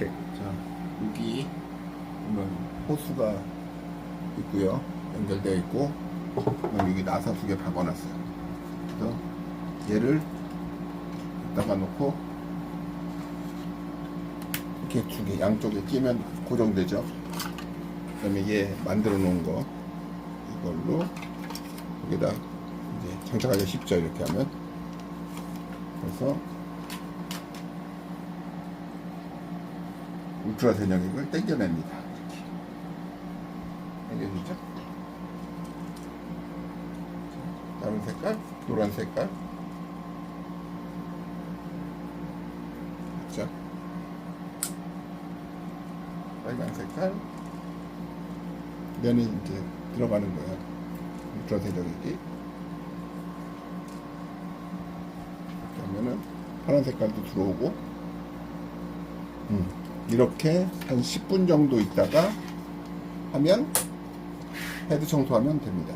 오케이. 자, 여기 보면 호수가 있고요. 연결되어 있고, 여기 나사 두 개 박아놨어요. 그래서 얘를 여기다가 놓고 이렇게 두 개 양쪽에 끼면 고정되죠. 그다음에 얘 만들어 놓은 거 이걸로 여기다 이제 장착하기 쉽죠. 이렇게 하면 그래서 울트라 전용액을 땡겨냅니다. 이렇게. 땡겨주죠. 다른 색깔, 노란 색깔. 자, 빨간 색깔. 면이 이제 들어가는 거예요. 울트라. 이렇게 하면은 파란 색깔도 들어오고. 음. 이렇게 한 10분 정도 있다가 하면 헤드 청소하면 됩니다.